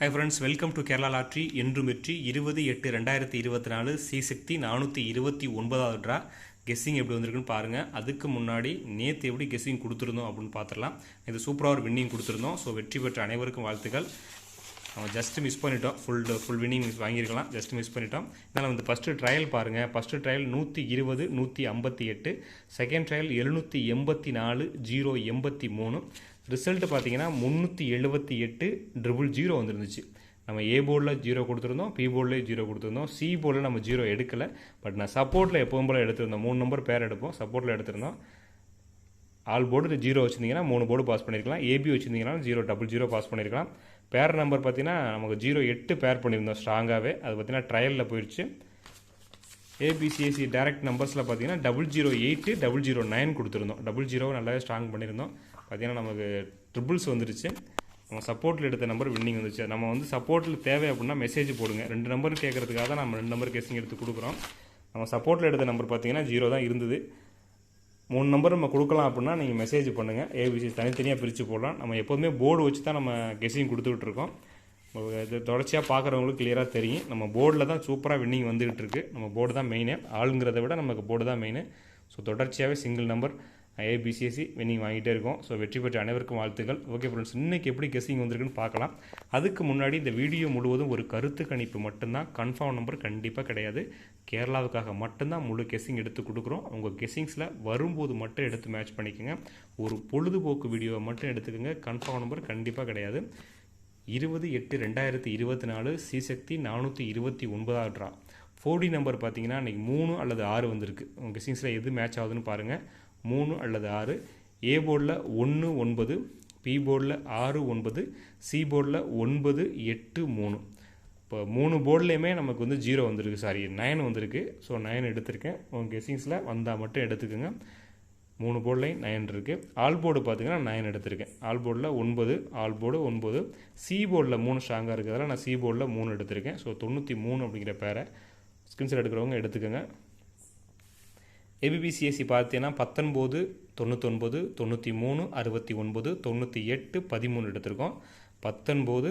Hi friends welcome to Kerala lottery என்று வெற்றி இருபது எட்டு ரெண்டாயிரத்தி இருபத்தி நாலு. சி சக்தி நானூற்றி இருபத்தி ஒன்பதாவது ட்ரா கெஸ்ஸிங் எப்படி வந்திருக்குன்னு பாருங்கள் அதுக்கு முன்னாடி நேற்று எப்படி கெஸ்ஸிங் கொடுத்துருந்தோம் அப்படின்னு பார்த்துடலாம். இது சூப்பராக ஒரு வின்னிங் கொடுத்துருந்தோம். ஸோ வெற்றி பெற்ற அனைவருக்கும் வாழ்த்துக்கள். நம்ம ஜஸ்ட் மிஸ் பண்ணிட்டோம். ஃபுல் ஃபுல் வின்னிங் மிஸ் வாங்கியிருக்கலாம். ஜஸ்ட் மிஸ் பண்ணிட்டோம். இதனால் வந்து ஃபஸ்ட்டு ட்ரையல் பாருங்கள் ஃபஸ்ட்டு ட்ரையல் நூற்றி இருபது நூற்றி ஐம்பத்தி எட்டு. செகண்ட் ட்ரையல் எழுநூற்றி எண்பத்தி நாலு ஜீரோ எண்பத்தி மூணு. ரிசல்ட் பார்த்தீங்கன்னா முந்நூற்றி எழுபத்தி எட்டு ட்ரிபிள் ஜீரோ வந்துருந்துச்சு. நம்ம ஏ போர்டில் ஜீரோ கொடுத்துருந்தோம் பி போர்டில் ஜீரோ கொடுத்துருந்தோம் சி போர்டில் நம்ம ஜீரோ எடுக்கலை. பட் நான் சப்போர்ட்டில் எப்பவும் போல் எடுத்திருந்தோம். மூணு நம்பர் பேர் எடுப்போம் சப்போர்ட்டில் எடுத்திருந்தோம். ஆல் போர்டு ஜீரோ வச்சுருந்தீங்கன்னா மூணு போர்டு பாஸ் பண்ணியிருக்கலாம் ஏபி வச்சுருந்தீங்கன்னா ஜீரோ டபுள் ஜீரோ பாஸ் பண்ணியிருக்கலாம் பேர் நம்பர் பார்த்தீங்கன்னா நமக்கு ஜீரோ எட்டு பேர் பண்ணியிருந்தோம் ஸ்ட்ராங்காகவே அது பார்த்தீங்கன்னா ட்ரையலில் போயிடுச்சு ஏபிசிஎஸ்சி டேரக்ட் நம்பர்ஸில் பார்த்தீங்கன்னா double zero eight double zero nine கொடுத்துருந்தோம். டபுள் ஜீரோ நல்லாவே ஸ்ட்ராங் பண்ணியிருந்தோம். பார்த்தீங்கன்னா நமக்கு ட்ரிபிள்ஸ் வந்துருச்சு. நம்ம சப்போர்ட்டில் எடுத்த நம்பர் வின்னிங் வந்துச்சு. நம்ம வந்து சப்போர்ட்டில் தேவை அப்படின்னா மெசேஜ் போடுங்க. ரெண்டு நம்பர் கேட்குறதுக்காக தான் நம்ம ரெண்டு நம்பர் கேசிங் எடுத்து கொடுக்குறோம். நம்ம சப்போர்ட்டில் எடுத்த நம்பர் பார்த்தீங்கன்னா ஜீரோ தான் இருந்தது. மூணு நம்பர் நம்ம கொடுக்கலாம் அப்படின்னா நீங்கள் மெசேஜ் பண்ணுங்கள் ஏபிசி தனித்தனியாக பிரித்து போடலாம். நம்ம எப்போதுமே போர்டு வச்சு தான் நம்ம கெஸிங் கொடுத்துட்ருக்கோம் இது தொடர்ச்சியாக பார்க்குறவங்களுக்கு கிளியராக தெரியும். நம்ம போர்டில் தான் சூப்பராக வின்னிங் வந்துகிட்டு இருக்கு. நம்ம போர்டு தான் மெயினு ஆளுங்கிறத விட நமக்கு போர்டு தான் மெயினு ஸோ தொடர்ச்சியாகவே சிங்கிள் நம்பர் ஏபிசிஎஸ்சி வின்னிங் வாங்கிட்டே இருக்கோம். ஸோ வெற்றி பெற்ற அனைவருக்கும் வாழ்த்துக்கள். ஓகே ஃப்ரெண்ட்ஸ் இன்றைக்கி எப்படி கெஸிங் வந்திருக்குன்னு பார்க்கலாம். அதுக்கு முன்னாடி இந்த வீடியோ முழுவதும் ஒரு கருத்து கணிப்பு மட்டும்தான். கன்ஃபார்ம் நம்பர் கண்டிப்பாக கிடையாது. கேரளாவுக்காக மட்டும்தான் முழு கெஸ்ஸிங் எடுத்து கொடுக்குறோம். உங்கள் கெஸ்ஸிங்ஸில் வரும்போது மட்டும் எடுத்து மேட்ச் பண்ணிக்கோங்க. ஒரு பொழுதுபோக்கு வீடியோவை மட்டும் எடுத்துக்கோங்க. கன்ஃபார்ம் நம்பர் கண்டிப்பாக கிடையாது. இருபது எட்டு ரெண்டாயிரத்தி இருபத்தி நாலு சிசக்தி நானூற்றி இருபத்தி ஒன்பதாவது ட்ரா ஃபோர்டி நம்பர் பார்த்தீங்கன்னா இன்றைக்கி மூணு அல்லது ஆறு வந்திருக்கு. உங்கள் சீன்ஸில் எது மேட்ச் ஆகுதுன்னு பாருங்கள் மூணு அல்லது ஆறு. ஏ போர்டில் ஒன்று ஒன்பது. பி போர்டில் ஆறு ஒன்பது. சி போர்டில் ஒன்பது எட்டு மூணு. இப்போ மூணு போர்ட்லேயுமே நமக்கு வந்து ஜீரோ வந்திருக்கு. சாரி நயன் வந்திருக்கு. ஸோ நயன் எடுத்திருக்கேன். உங்கள் கெஸிங்ஸில் வந்தால் மட்டும் எடுத்துக்கோங்க. மூணு போர்டுலையும் நைன் இருக்குது ஆல் போர்டு பார்த்திங்கன்னா நைன் எடுத்திருக்கேன். ஆல் போர்டில் ஒன்பது ஆல் போர்டு ஒன்பது. சி போர்டில் மூணு ஸ்ட்ராங்காக இருக்கிறதால நான் சி போர்டில் மூணு எடுத்திருக்கேன். ஸோ தொண்ணூற்றி மூணு அப்படிங்கிற பேரை ஸ்கிரீன்ஷாட் எடுக்கிறவங்க எடுத்துக்கோங்க. ஏபிபிசிஎஸ்சி பார்த்தீங்கன்னா பத்தொன்பது தொண்ணூத்தொன்பது தொண்ணூற்றி மூணு அறுபத்தி ஒன்பது தொண்ணூற்றி எட்டு பதிமூணு எடுத்திருக்கோம். பத்தொன்பது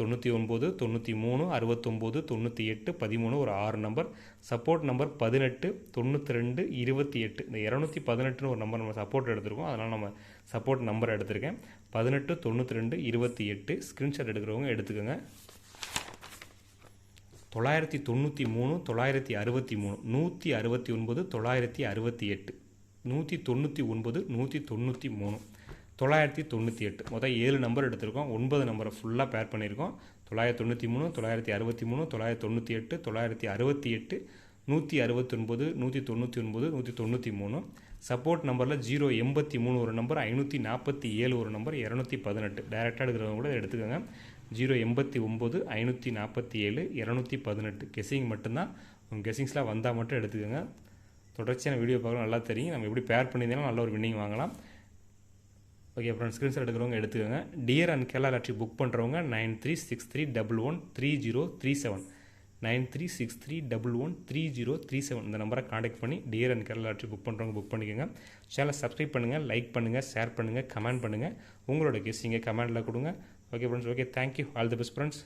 தொண்ணூற்றி ஒன்பது தொண்ணூற்றி மூணு அறுபத்தொம்போது தொண்ணூற்றி எட்டு பதிமூணு ஒரு ஆறு நம்பர். சப்போர்ட் நம்பர் பதினெட்டு தொண்ணூற்றி ரெண்டு இருபத்தி எட்டு. இந்த இரநூத்தி பதினெட்டுன்னு ஒரு நம்பர் நம்ம சப்போர்ட் எடுத்திருக்கோம். அதனால் நம்ம சப்போர்ட் நம்பர் எடுத்திருக்கேன். பதினெட்டு தொண்ணூற்றி ரெண்டு இருபத்தி எட்டு. ஸ்க்ரீன்ஷாட் எடுக்கிறவங்க எடுத்துக்கோங்க. தொள்ளாயிரத்தி தொண்ணூற்றி மூணு தொள்ளாயிரத்தி அறுபத்தி மூணு. நூற்றி அறுபத்தி ஒன்பது தொள்ளாயிரத்தி அறுபத்தி எட்டு. நூற்றி தொண்ணூற்றி ஒன்பது நூற்றி தொண்ணூற்றி மூணு. தொள்ளாயிரத்தி தொண்ணூற்றி எட்டு. மொத்தம் ஏழு நம்பர் எடுத்திருக்கோம். ஒன்பது நம்பரை ஃபுல்லாக பேர் பண்ணியிருக்கோம். தொள்ளாயிரத்தி தொண்ணூற்றி மூணு தொள்ளாயிரத்தி அறுபத்தி மூணு தொள்ளாயிரத்தி தொண்ணூற்றி எட்டு தொள்ளாயிரத்தி அறுபத்தி எட்டு நூற்றி அறுபத்தொன்பது நூற்றி தொண்ணூற்றி ஒன்பது நூற்றி தொண்ணூற்றி மூணு. சப்போர்ட் நம்பரில் ஜீரோ எண்பத்தி மூணு ஒரு நம்பர் ஐநூற்றி நாற்பத்தி ஏழு ஒரு நம்பர் இரநூத்தி பதினெட்டு. டேரெக்டாக எடுக்கிறவங்க கூட எடுத்துக்கோங்க. ஜீரோ எண்பத்தி ஒம்பது ஐநூற்றி நாற்பத்தி ஏழு இரநூத்தி பதினெட்டு. கெஸிங் மட்டும்தான். உங்கள் கெஸிங்ஸ்லாம் வந்தால் மட்டும் எடுத்துக்கோங்க. தொடர்ச்சியான வீடியோ பார்க்கலாம் நல்லா தெரியும். நம்ம எப்படி பேர் பண்ணியிருந்தாலும் நல்ல ஒரு வின்னிங் வாங்கலாம். ஓகே அப்புறம் ஸ்க்ரீன்ஷாட் எடுக்கிறவங்க எடுத்துக்கோங்க. Dear and Kerala lottery book பண்ணுறவங்க nine three six three double one three zero three seven nine three six three double one three zero three seven இந்த நம்பரை காண்டாக்ட் பண்ணி dear and Kerala lottery book பண்ணுறவங்க book பண்ணிக்கோங்க. சேனலை subscribe பண்ணுங்கள் like பண்ணுங்கள் share பண்ணுங்கள் கமெண்ட் பண்ணுங்கள் உங்களோட கெஸ்ஸிங்க கமெண்டில் கொடுங்க. Okay friends okay thank you all the best friends